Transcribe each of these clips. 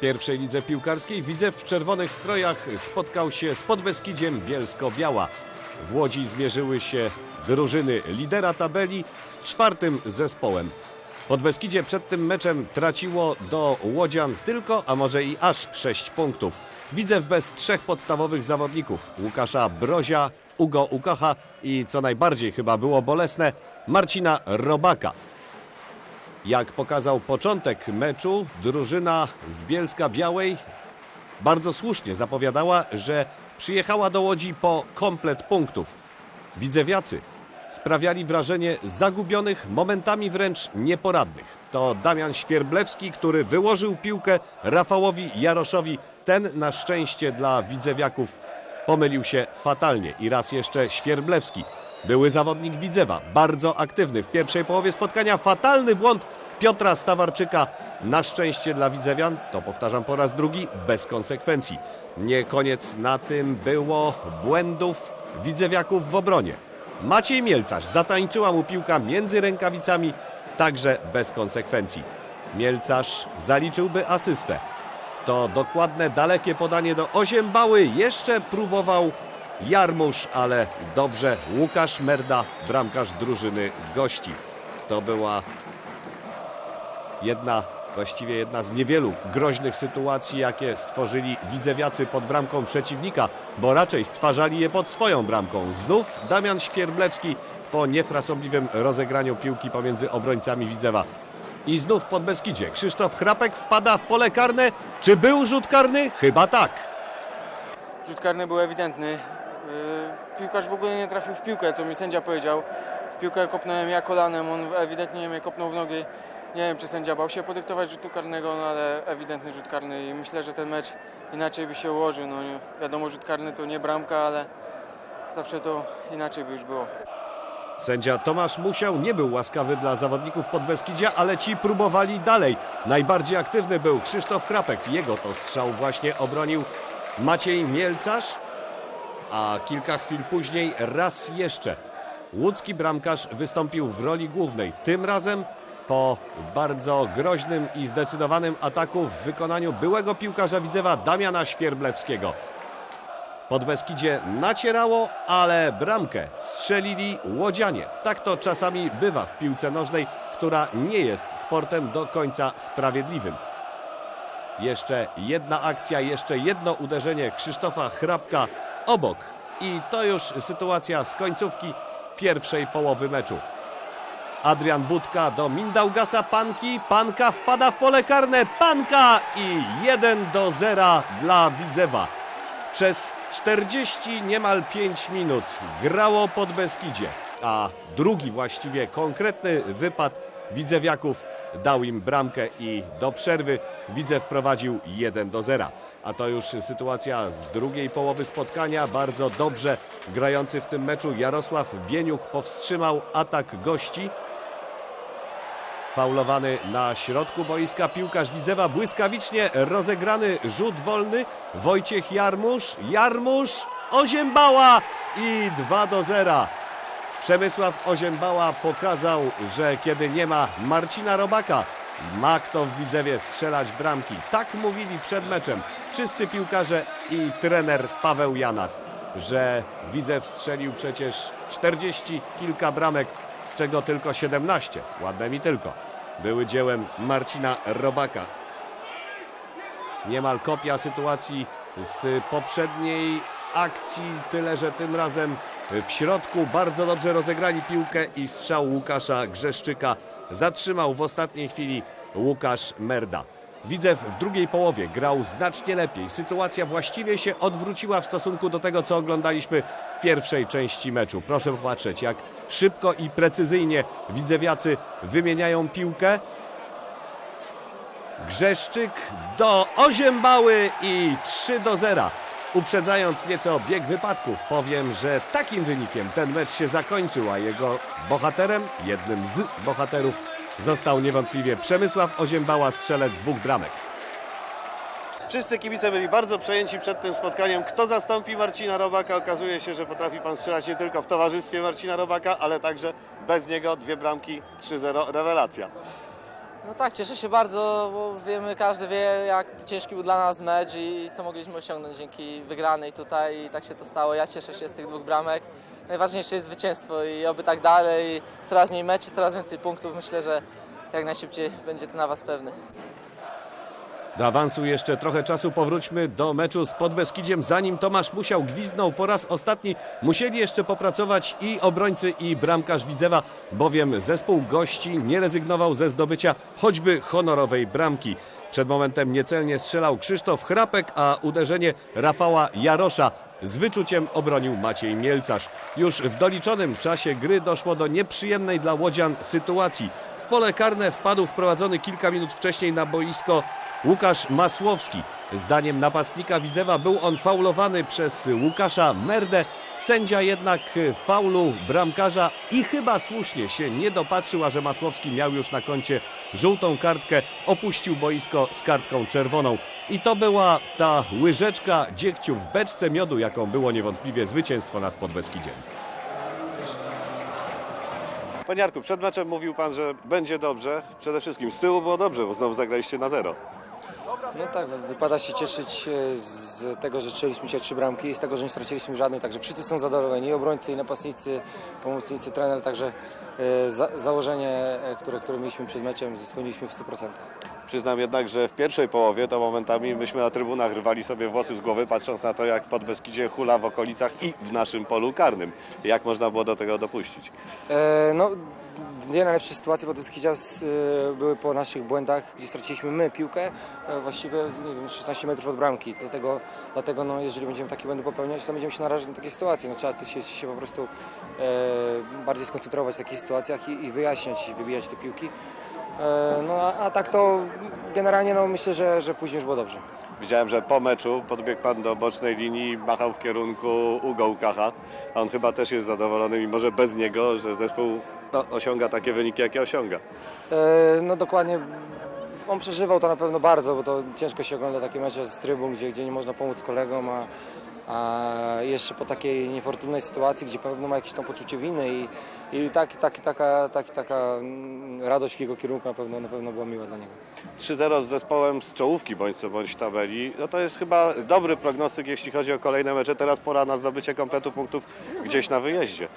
pierwszej lidze piłkarskiej Widzew w czerwonych strojach spotkał się z Podbeskidziem Bielsko-Biała. W Łodzi zmierzyły się drużyny lidera tabeli z czwartym zespołem. Podbeskidzie przed tym meczem traciło do Łodzian tylko, a może i aż 6 punktów. Widzew bez trzech podstawowych zawodników Łukasza Brozia, Ugo Ukocha i co najbardziej chyba było bolesne Marcina Robaka. Jak pokazał początek meczu, drużyna z Bielska Białej bardzo słusznie zapowiadała, że przyjechała do Łodzi po komplet punktów. Widzewiacy sprawiali wrażenie zagubionych, momentami wręcz nieporadnych. To Damian Świerblewski, który wyłożył piłkę Rafałowi Jaroszowi. Ten na szczęście dla widzewiaków pomylił się fatalnie. I raz jeszcze Świerblewski, były zawodnik Widzewa, bardzo aktywny w pierwszej połowie spotkania. Fatalny błąd Piotra Stawarczyka. Na szczęście dla Widzewian, to powtarzam po raz drugi, bez konsekwencji. Nie koniec na tym było błędów Widzewiaków w obronie. Maciej Mielcarz zatańczyła mu piłka między rękawicami, także bez konsekwencji. Mielcarz zaliczyłby asystę. To dokładne, dalekie podanie do Oziębały. Jeszcze próbował Jarmusz, ale dobrze. Łukasz Merda, bramkarz drużyny gości. To była jedna, właściwie jedna z niewielu groźnych sytuacji, jakie stworzyli widzewiacy pod bramką przeciwnika, bo raczej stwarzali je pod swoją bramką. Znów Damian Świerblewski po niefrasobliwym rozegraniu piłki pomiędzy obrońcami Widzewa. I znów pod Beskidzie. Krzysztof Chrapek wpada w pole karne. Czy był rzut karny? Chyba tak. Rzut karny był ewidentny. Yy, Piłkarz w ogóle nie trafił w piłkę, co mi sędzia powiedział. W piłkę kopnąłem ja kolanem, on ewidentnie mnie kopnął w nogi. Nie wiem, czy sędzia bał się podyktować rzutu karnego, no ale ewidentny rzut karny i myślę, że ten mecz inaczej by się ułożył. No, wiadomo, rzut karny to nie bramka, ale zawsze to inaczej by już było. Sędzia Tomasz Musiał nie był łaskawy dla zawodników Podbeskidzia, ale ci próbowali dalej. Najbardziej aktywny był Krzysztof Chrapek. Jego to strzał właśnie obronił Maciej Mielcarz. A kilka chwil później raz jeszcze łódzki bramkarz wystąpił w roli głównej. Tym razem po bardzo groźnym i zdecydowanym ataku w wykonaniu byłego piłkarza Widzewa Damiana Świerblewskiego. Podbeskidzie nacierało, ale bramkę strzelili łodzianie. Tak to czasami bywa w piłce nożnej, która nie jest sportem do końca sprawiedliwym. Jeszcze jedna akcja, jeszcze jedno uderzenie Krzysztofa Chrapka obok. I to już sytuacja z końcówki pierwszej połowy meczu. Adrian Budka do Mindaugasa Panki. Panka wpada w pole karne. Panka i 1 do 0 dla Widzewa. Przez 40 niemal 5 minut grało pod Beskidzie, a drugi właściwie konkretny wypad Widzewiaków dał im bramkę i do przerwy Widzew prowadził 1 do 0. A to już sytuacja z drugiej połowy spotkania. Bardzo dobrze grający w tym meczu Jarosław Bieniuk powstrzymał atak gości. Faulowany na środku boiska piłkarz Widzewa błyskawicznie rozegrany rzut wolny. Wojciech Jarmusz, Jarmusz, Oziębała i 2 do 0. Przemysław Oziębała pokazał, że kiedy nie ma Marcina Robaka, ma kto w Widzewie strzelać bramki. Tak mówili przed meczem wszyscy piłkarze i trener Paweł Janas, że Widzew strzelił przecież 40 kilka bramek, z czego tylko 17, ładne mi tylko, były dziełem Marcina Robaka. Niemal kopia sytuacji z poprzedniej akcji, tyle że tym razem w środku bardzo dobrze rozegrali piłkę i strzał Łukasza Grzeszczyka zatrzymał w ostatniej chwili Łukasz Merda. Widzew w drugiej połowie grał znacznie lepiej. Sytuacja właściwie się odwróciła w stosunku do tego, co oglądaliśmy w pierwszej części meczu. Proszę popatrzeć, jak szybko i precyzyjnie widzewiacy wymieniają piłkę. Grzeszczyk do Oziębały i 3 do 0. Uprzedzając nieco bieg wypadków, powiem, że takim wynikiem ten mecz się zakończył, a jego bohaterem, jednym z bohaterów, został niewątpliwie Przemysław Oziębała, strzelec dwóch bramek. Wszyscy kibice byli bardzo przejęci przed tym spotkaniem. Kto zastąpi Marcina Robaka? Okazuje się, że potrafi pan strzelać nie tylko w towarzystwie Marcina Robaka, ale także bez niego dwie bramki 3-0. Rewelacja. No tak, cieszę się bardzo, bo wiemy, każdy wie jak ciężki był dla nas mecz i co mogliśmy osiągnąć dzięki wygranej tutaj i tak się to stało. Ja cieszę się z tych dwóch bramek. Najważniejsze jest zwycięstwo i oby tak dalej. Coraz mniej meczy, coraz więcej punktów. Myślę, że jak najszybciej będzie to na Was pewny. Do awansu jeszcze trochę czasu. Powróćmy do meczu z Podbeskidziem. Zanim Tomasz Musiał gwizdnął po raz ostatni, musieli jeszcze popracować i obrońcy, i bramkarz Widzewa, bowiem zespół gości nie rezygnował ze zdobycia choćby honorowej bramki. Przed momentem niecelnie strzelał Krzysztof Chrapek, a uderzenie Rafała Jarosza z wyczuciem obronił Maciej Mielcarz. Już w doliczonym czasie gry doszło do nieprzyjemnej dla Łodzian sytuacji. W pole karne wpadł wprowadzony kilka minut wcześniej na boisko Łukasz Masłowski. Zdaniem napastnika Widzewa był on faulowany przez Łukasza Merdę. Sędzia jednak faulu bramkarza i chyba słusznie się nie dopatrzył, że Masłowski miał już na koncie żółtą kartkę, opuścił boisko z kartką czerwoną. I to była ta łyżeczka dziegciu w beczce miodu, jaką było niewątpliwie zwycięstwo nad Podbeskidziem. Panie Jarku, przed meczem mówił Pan, że będzie dobrze. Przede wszystkim z tyłu było dobrze, bo znowu zagraliście na zero. No tak, wypada się cieszyć e, z tego, że strzeliśmy dzisiaj trzy bramki i z tego, że nie straciliśmy żadnej, także wszyscy są zadowoleni, i obrońcy, i napastnicy, pomocnicy, trener, także e, za, założenie, e, które, które mieliśmy przed meczem, spełniliśmy w 100%. Przyznam jednak, że w pierwszej połowie to momentami myśmy na trybunach rwali sobie włosy z głowy, patrząc na to, jak Podbeskidzie hula w okolicach i w naszym polu karnym. Jak można było do tego dopuścić? E, no, dwie najlepsze sytuacje Podbeskidzia z- e, były po naszych błędach, gdzie straciliśmy my piłkę, e, właściwie nie wiem, 16 metrów od bramki. Dlatego, dlatego no, jeżeli będziemy takie błędy popełniać, to będziemy się narażać na takie sytuacje. No, trzeba się, się po prostu e, bardziej skoncentrować w takich sytuacjach i, i wyjaśniać, wybijać te piłki. E, no a, a tak to generalnie no, myślę, że, że później już było dobrze. Widziałem, że po meczu podbiegł Pan do bocznej linii, machał w kierunku Ugo a on chyba też jest zadowolony, mimo że bez niego, że zespół no, osiąga takie wyniki, jakie osiąga. E, No dokładnie. On przeżywał to na pewno bardzo, bo to ciężko się ogląda takie mecze z trybun, gdzie, gdzie nie można pomóc kolegom, a, a jeszcze po takiej niefortunnej sytuacji, gdzie pewno ma jakieś tam poczucie winy i, i tak, tak, taka, tak, taka mm, radość jego kierunku na pewno, na pewno była miła dla niego. 3-0 z zespołem z czołówki bądź co bądź tabeli, no to jest chyba dobry prognostyk, jeśli chodzi o kolejne mecze. Teraz pora na zdobycie kompletu punktów gdzieś na wyjeździe.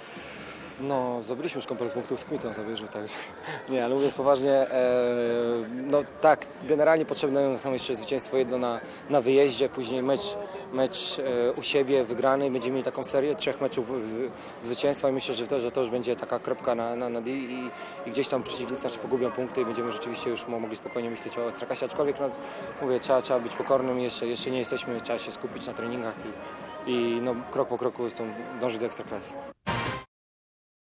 No, zdobyliśmy już komplet punktów z Kmitą, to wiesz, że tak. Nie, ale mówiąc poważnie, e, no tak, generalnie potrzebne nam jeszcze zwycięstwo jedno na, na wyjeździe, później mecz, mecz e, u siebie wygrany i będziemy mieli taką serię trzech meczów w, zwycięstwa i myślę, że to, że to już będzie taka kropka na, na, na D i, i gdzieś tam przeciwnicy nasze pogubią punkty i będziemy rzeczywiście już mo- mogli spokojnie myśleć o Ekstraklasie, aczkolwiek no, mówię, trzeba, trzeba być pokornym, jeszcze, jeszcze nie jesteśmy, trzeba się skupić na treningach i, i no, krok po kroku tą, dążyć do Ekstraklasy.